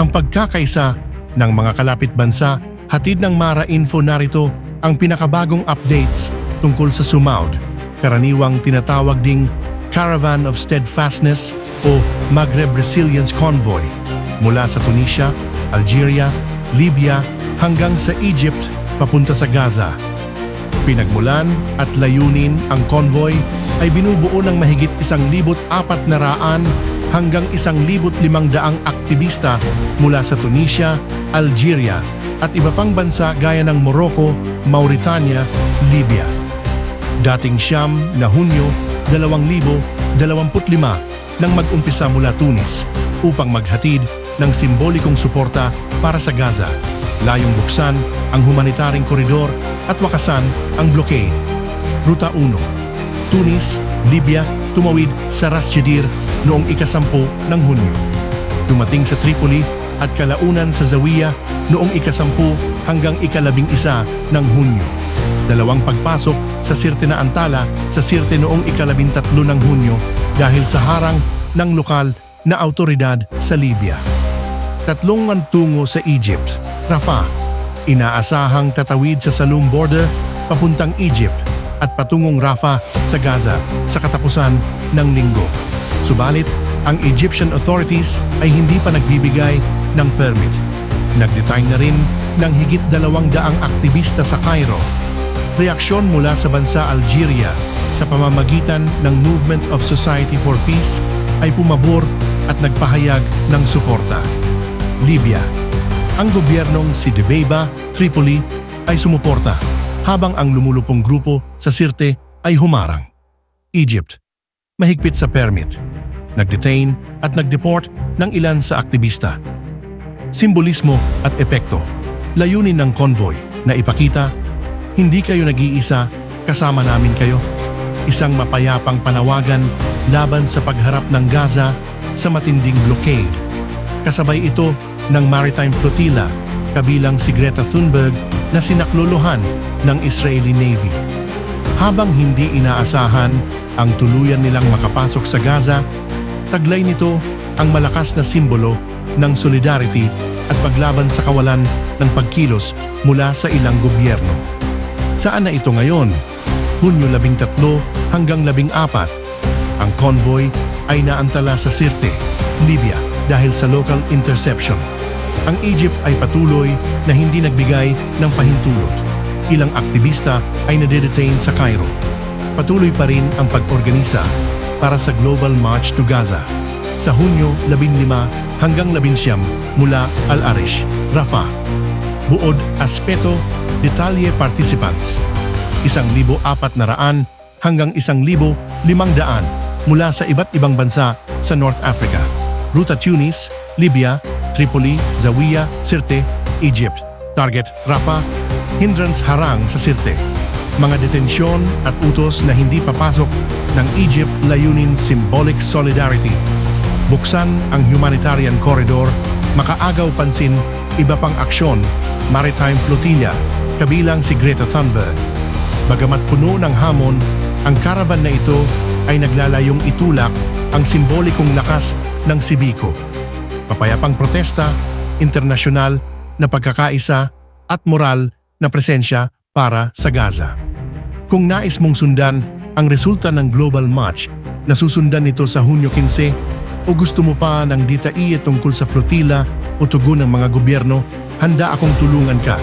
ang pagkakaisa ng mga kalapit bansa, hatid ng Mara Info narito ang pinakabagong updates tungkol sa Sumaud, karaniwang tinatawag ding Caravan of Steadfastness o Maghreb Resilience Convoy mula sa Tunisia, Algeria, Libya hanggang sa Egypt papunta sa Gaza. Pinagmulan at layunin ang convoy ay binubuo ng mahigit isang libot apat na raan hanggang isang libot limang daang aktivista mula sa Tunisia, Algeria at iba pang bansa gaya ng Morocco, Mauritania, Libya. Dating siyam na Hunyo 2025 nang mag-umpisa mula Tunis upang maghatid ng simbolikong suporta para sa Gaza. Layong buksan ang humanitaring koridor at wakasan ang blockade. Ruta 1. Tunis, Libya, tumawid sa Ras Jedir noong ikasampu ng Hunyo. Dumating sa Tripoli at kalaunan sa Zawiya noong ikasampu hanggang ikalabing isa ng Hunyo. Dalawang pagpasok sa Sirte na Antala sa Sirte noong ikalabintatlo ng Hunyo dahil sa harang ng lokal na autoridad sa Libya. Tatlong tungo sa Egypt, Rafah, inaasahang tatawid sa Salum border papuntang Egypt at patungong Rafah sa Gaza sa katapusan ng linggo. Subalit, ang Egyptian authorities ay hindi pa nagbibigay ng permit. Nag-detain na rin ng higit dalawang daang aktivista sa Cairo. Reaksyon mula sa bansa Algeria sa pamamagitan ng Movement of Society for Peace ay pumabor at nagpahayag ng suporta. Libya. Ang gobyernong si Debeba, Tripoli ay sumuporta habang ang lumulupong grupo sa Sirte ay humarang. Egypt. Mahigpit sa permit. Nagdetain at nagdeport ng ilan sa aktivista. Simbolismo at epekto. Layunin ng convoy na ipakita, hindi kayo nag-iisa, kasama namin kayo. Isang mapayapang panawagan laban sa pagharap ng Gaza sa matinding blockade. Kasabay ito ng Maritime Flotilla kabilang si Greta Thunberg na sinakluluhan ng Israeli Navy. Habang hindi inaasahan ang tuluyan nilang makapasok sa Gaza, taglay nito ang malakas na simbolo ng solidarity at paglaban sa kawalan ng pagkilos mula sa ilang gobyerno. Saan na ito ngayon? Hunyo 13 hanggang 14. Ang convoy ay naantala sa Sirte, Libya dahil sa local interception. Ang Egypt ay patuloy na hindi nagbigay ng pahintulot. Ilang aktivista ay nade-detain sa Cairo. Patuloy pa rin ang pag-organisa para sa Global March to Gaza sa Hunyo 15 hanggang 19 mula Al-Arish, Rafah. Buod aspeto, detalye participants. Isang libo apat na raan hanggang isang libo limang daan mula sa iba't ibang bansa sa North Africa. Ruta Tunis, Libya, Tripoli, Zawiya, Sirte, Egypt. Target Rafah, hindrance harang sa Sirte. Mga detensyon at utos na hindi papasok ng Egypt layunin symbolic solidarity. Buksan ang humanitarian corridor, makaagaw pansin iba pang aksyon, maritime flotilla, kabilang si Greta Thunberg. Bagamat puno ng hamon, ang caravan na ito ay naglalayong itulak ang simbolikong lakas ng Sibiko. Papayapang protesta, internasyonal na pagkakaisa at moral na presensya para sa Gaza. Kung nais mong sundan ang resulta ng Global March na susundan nito sa Hunyo 15 o gusto mo pa ng ditaiye tungkol sa flotilla o tugon ng mga gobyerno, handa akong tulungan ka